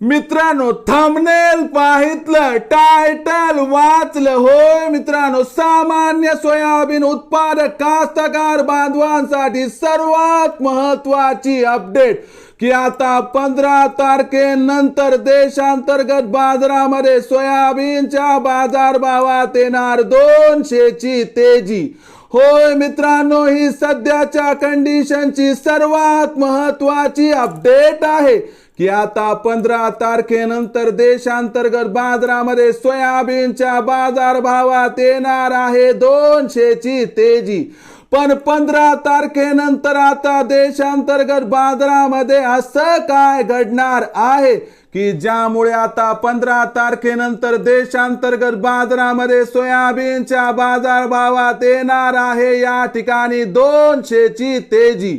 मित्रांनो thumbnail पाहितलं title वाचलं. होय मित्रांनो सामान्य सोयाबीन उत्पादक कास्तकार बांधवांसाठी सर्वात महत्वाची अपडेट की आता पंधरा तारखेनंतर देशांतर्गत बाजारामध्ये सोयाबीनच्या बाजारभावात येणार दोनशेची तेजी. होय मित्रांनो ही सध्याच्या कंडिशनची सर्वात महत्वाची अपडेट आहे. की आता पंधरा तारखेनंतर देशांतर्गत बाजारामध्ये सोयाबीनच्या बाजारभावात येणार आहे दोनशेची तेजी. पण पंधरा तारखेनंतर आता देशांतर्गत बाजारामध्ये असं काय घडणार आहे? की ज्यामुळे आता पंधरा तारखेनंतर देशांतर्गत बाजारामध्ये सोयाबीनच्या बाजारभावात येणार आहे. या ठिकाणी दोनशेची तेजी.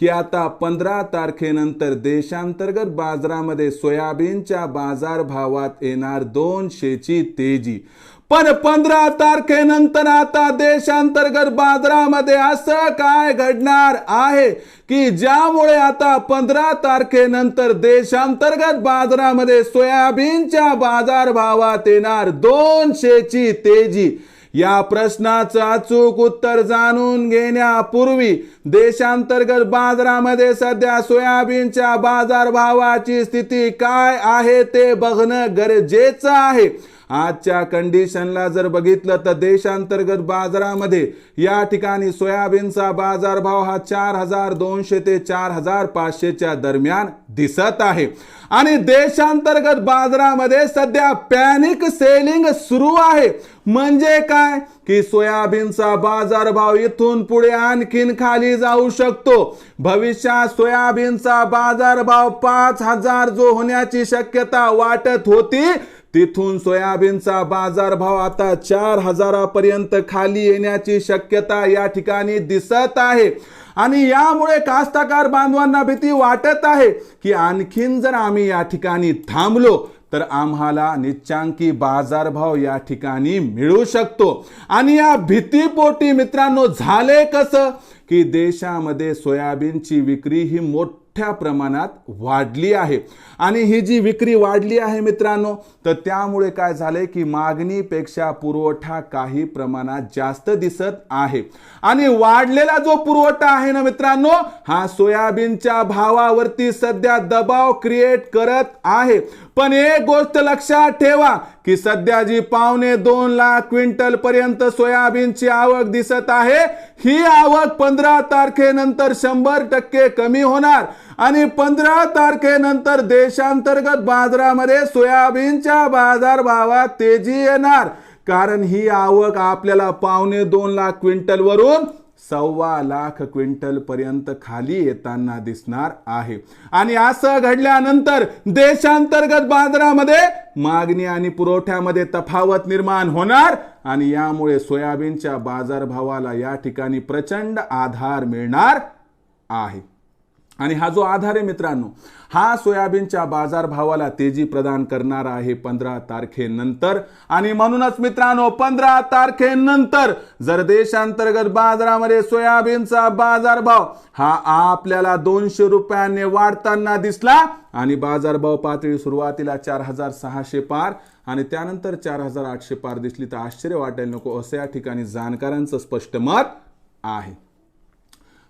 की आता पंधरा तारखेनंतर देशांतर्गत बाजारामध्ये सोयाबीनच्या बाजारभावात येणार दोनशेची तेजी. पण पंधरा तारखेनंतर आता देशांतर्गत बाजारामध्ये असं काय घडणार आहे की ज्यामुळे आता पंधरा तारखेनंतर देशांतर्गत बाजारामध्ये सोयाबीनच्या बाजारभावात येणार दोनशेची तेजी? या प्रश्नाचं अचूक उत्तर जाणून घेण्यापूर्वी देशांतर्गत बाजारामध्ये सध्या सोयाबीनच्या बाजारभावाची स्थिती काय आहे ते बघणं गरजेचं आहे. आजच्या कंडिशनला जर बघितलं तर देशांतर्गत बाजारामध्ये या ठिकाणी सोयाबीनचा बाजारभाव हा चार हजार दोनशे ते चार हजार पाचशेच्या दरम्यान दिसत आहे. आणि देशांतर्गत बाजारामध्ये सध्या पॅनिक सेलिंग सुरू आहे. म्हणजे काय? की सोयाबीनचा बाजारभाव इथून पुढे आणखीन खाली जाऊ शकतो. भविष्यात सोयाबीनचा बाजारभाव पाच हजार जो होण्याची शक्यता वाटत होती तिथून सोयाबीनचा बाजारभाव आता चार हजारापर्यंत खाली येण्याची शक्यता या ठिकाणी दिसत आहे. आणि यामुळे कास्तकार बांधवांना भीती वाटत आहे की आणखीन जर आम्ही या ठिकाणी थांबलो तर आम्हाला निच्चांकी बाजारभाव या ठिकाणी मिळू शकतो. आणि या भीतीपोटी मित्रांनो झाले कसं की देशामध्ये सोयाबीनची विक्री ही मोठ्या प्रमाणात वाढली आहे. आणि ही जी विक्री वाढली आहे मित्रांनो तर त्यामुळे काय झाले की मागणीपेक्षा पुरवठा काही प्रमाणात जास्त दिसत आहे. आणि वाढलेला जो पुरवठा आहे ना मित्रांनो हा सोयाबीनच्या भावावरती सध्या दबाव क्रिएट करत आहे. पण एक गोष्ट लक्षात ठेवा की सध्या जी पावणे दोन लाख क्विंटल पर्यंत सोयाबीनची आवक दिसत आहे ही आवक पंधरा तारखेनंतर शंभर टक्के कमी होणार आणि पंधरा तारखेनंतर देशांतर्गत बाजारामध्ये सोयाबीनच्या बाजारभावात तेजी येणार. कारण ही आवक आपल्याला पावणे दोन लाख क्विंटल वरून सव्वा लाख क्विंटल पर्यंत खाली येताना दिसणार आहे. आणि असं घडल्यानंतर देशांतर्गत बाजारामध्ये मागणी आणि पुरवठ्यामध्ये तफावत निर्माण होणार आणि यामुळे सोयाबीनच्या बाजारभावाला या ठिकाणी प्रचंड आधार मिळणार आहे. आणि हा जो आधार आहे मित्रांनो हा सोयाबीनच्या बाजारभावाला तेजी प्रदान करणार आहे पंधरा तारखेनंतर. आणि म्हणूनच मित्रांनो पंधरा तारखेनंतर जर देशांतर्गत बाजारामध्ये सोयाबीनचा बाजारभाव हा आपल्याला दोनशे रुपयांनी वाढताना दिसला आणि बाजारभाव पातळी सुरुवातीला चार हजार सहाशे पार आणि त्यानंतर चार हजार आठशे पार दिसली तर आश्चर्य वाटायला नको. असं या ठिकाणी जाणकारांचं स्पष्ट मत आहे.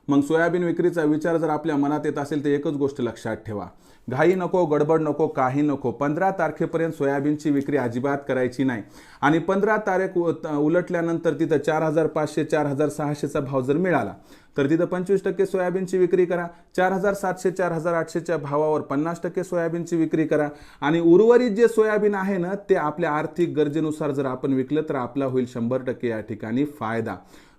मग सोयाबीन विक्रीचा विचार जर आपल्या मनात येत असेल तर एकच गोष्ट लक्षात ठेवा. घाई नको गडबड नको काही नको. पंधरा तारखेपर्यंत सोयाबीनची विक्री अजिबात करायची नाही. आणि पंधरा तारीख उलटल्यानंतर तिथं चार हजार पाचशे चार हजार सहाशेचा भाव जर मिळाला तर तिथं पंचवीस टक्के सोयाबीनची विक्री करा. चार हजार सातशे चार हजार आठशेच्या भावावर पन्नास टक्के सोयाबीनची विक्री करा. आणि उर्वरित जे सोयाबीन आहे ना ते आपल्या आर्थिक गरजेनुसार जर आपण विकलं तर आपला होईल शंभर टक्के या ठिकाणी फायदा.